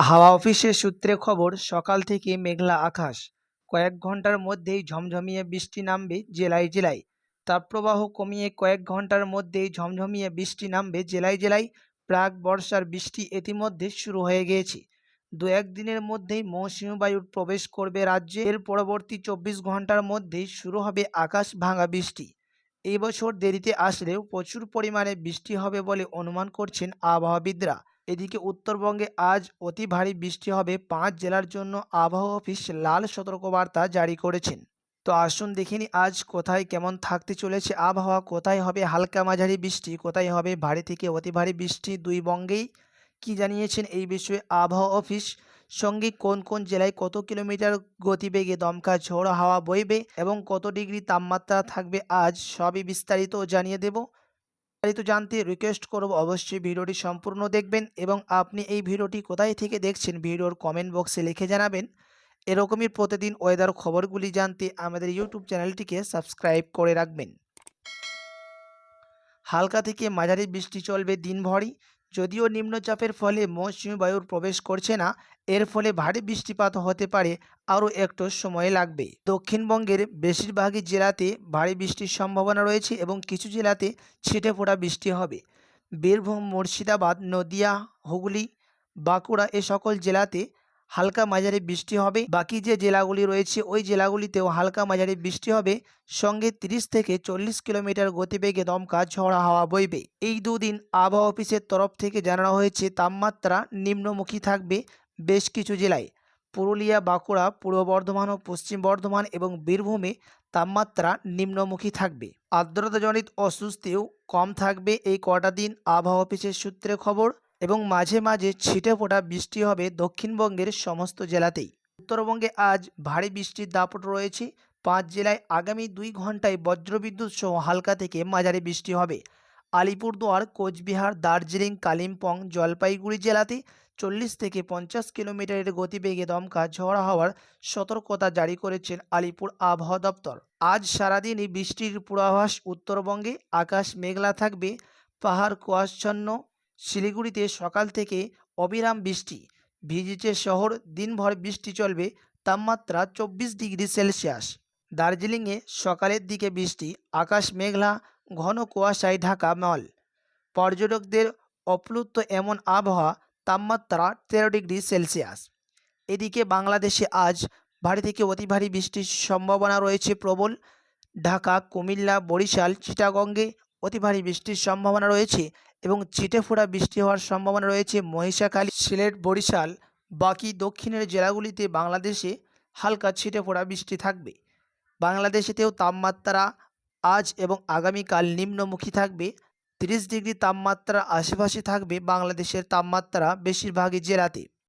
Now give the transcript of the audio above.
হাওয়া অফিসের সূত্রে খবর, সকাল থেকে মেঘলা আকাশ। কয়েক ঘণ্টার মধ্যেই ঝমঝমিয়ে বৃষ্টি নামবে জেলায় জেলায়। তাপপ্রবাহ কমিয়ে কয়েক ঘণ্টার মধ্যেই ঝমঝমিয়ে বৃষ্টি নামবে জেলায় জেলায়। প্রাক বর্ষার বৃষ্টি ইতিমধ্যে শুরু হয়ে গিয়েছে। দু একদিনের মধ্যেই মৌসুমী বায়ুর প্রবেশ করবে রাজ্যে। এর পরবর্তী চব্বিশ ঘণ্টার মধ্যেই শুরু হবে আকাশ ভাঙা বৃষ্টি। এই বছর দেরিতে আসলেও প্রচুর পরিমাণে বৃষ্টি হবে বলে অনুমান করছেন আবহাওয়াবিদরা। এদিকে উত্তরবঙ্গে আজ অতি ভারী বৃষ্টি হবে। পাঁচ জেলার জন্য আবহাওয়া অফিস লাল সতর্কবার্তা জারি করেছেন। তো আসুন দেখিনি আজ কোথায় কেমন থাকতে চলেছে আবহাওয়া, কোথায় হবে হালকা মাঝারি বৃষ্টি, কোথায় হবে ভারী থেকে অতি ভারী বৃষ্টি দুই বঙ্গেই। কি জানিয়েছেন এই বিষয়ে আবহাওয়া অফিস? সঙ্গে কোন কোন জেলায় কত কিলোমিটার গতিবেগে দমকা ঝোড়ো হাওয়া বইবে এবং কত ডিগ্রি তাপমাত্রা থাকবে আজ? সবই বিস্তারিত জানিয়ে দেব। বিস্তারিত জানতে রিকোয়েস্ট করব অবশ্যই ভিডিওটি সম্পূর্ণ দেখবেন এবং আপনি এই ভিডিওটি কোথায় থেকে দেখছেন ভিডিওর কমেন্ট বক্সে লিখে জানাবেন। এরকমই প্রতিদিন ওয়েদার খবরগুলি জানতে আমাদের ইউটিউব চ্যানেলটিকে সাবস্ক্রাইব করে রাখবেন। হালকা থেকে মাঝারি বৃষ্টি চলবে দিনভরই। যদিও নিম্নচাপের ফলে মৌসুমী বায়ুর প্রবেশ করছে না, এর ফলে ভারী বৃষ্টিপাত হতে পারে, আরও একটু সময় লাগবে। দক্ষিণবঙ্গের বেশিরভাগই জেলাতে ভারী বৃষ্টির সম্ভাবনা রয়েছে এবং কিছু জেলাতে ছিটে ফোটা বৃষ্টি হবে। বীরভূম, মুর্শিদাবাদ, নদিয়া, হুগলি, বাঁকুড়া এ সকল জেলাতে হালকা মাঝারি বৃষ্টি হবে। বাকি যে জেলাগুলি রয়েছে, ওই জেলাগুলিতেও হালকা মাঝারি বৃষ্টি হবে। সঙ্গে তিরিশ থেকে চল্লিশ কিলোমিটার গতিবেগে দমকা ঝড়া হাওয়া বইবে। এই দুদিন আবহাওয়া অফিসের তরফ থেকে জানানো হয়েছে, তাপমাত্রা নিম্নমুখী থাকবে বেশ কিছু জেলায়। পুরুলিয়া, বাঁকুড়া, পূর্ব বর্ধমান ও পশ্চিম বর্ধমান এবং বীরভূমে তাপমাত্রা নিম্নমুখী থাকবে। আর্দ্রতাজনিত অস্বস্তিও কম থাকবে। এই কটা দিন আবহাওয়া অফিসের সূত্রে খবর এবং মাঝে মাঝে ছিটে ফোটা বৃষ্টি হবে দক্ষিণবঙ্গের সমস্ত জেলাতেই। উত্তরবঙ্গে আজ ভারী বৃষ্টির দাপট রয়েছে। পাঁচ জেলায় আগামী দুই ঘন্টায় বজ্রবিদ্যুৎ সহ হালকা থেকে মাঝারি বৃষ্টি হবে। আলিপুরদুয়ার, কোচবিহার, দার্জিলিং, কালিম্পং, জলপাইগুড়ি জেলাতে চল্লিশ থেকে পঞ্চাশ কিলোমিটারের গতিবেগে দমকা ঝড় হওয়ার সতর্কতা জারি করেছেন আলিপুর আবহাওয়া দপ্তর। আজ সারাদিনই বৃষ্টির পূর্বাভাস উত্তরবঙ্গে। আকাশ মেঘলা থাকবে। পাহাড় কুয়াশাচ্ছন্ন। শিলিগুড়িতে সকাল থেকে অবিরাম বৃষ্টি। ভিজিচে শহর, দিনভর বৃষ্টি চলবে, তাপমাত্রা চব্বিশ ডিগ্রি সেলসিয়াস। দার্জিলিংয়ে সকালের দিকে বৃষ্টি, আকাশ মেঘলা, ঘন কুয়াশায় ঢাকা মল পর্যটকদের অপ্লুত এমন আবহাওয়া, তাপমাত্রা তেরো ডিগ্রি সেলসিয়াস। এদিকে বাংলাদেশে আজ ভারী থেকে অতি ভারী বৃষ্টির সম্ভাবনা রয়েছে প্রবল। ঢাকা, কুমিল্লা, বরিশাল, চিটাগঙ্গে অতি ভারী বৃষ্টির সম্ভাবনা রয়েছে এবং ছিটেফোঁটা বৃষ্টি হওয়ার সম্ভাবনা রয়েছে মহিষাখালী, সিলেট, বরিশাল। বাকি দক্ষিণের জেলাগুলিতে বাংলাদেশে হালকা ছিটে ছিটেফোঁটা বৃষ্টি থাকবে। বাংলাদেশেতেও তাপমাত্রা আজ এবং আগামীকাল নিম্নমুখী থাকবে। তিরিশ ডিগ্রি তাপমাত্রা আশেপাশে থাকবে বাংলাদেশের তাপমাত্রা বেশিরভাগই জেলাতে।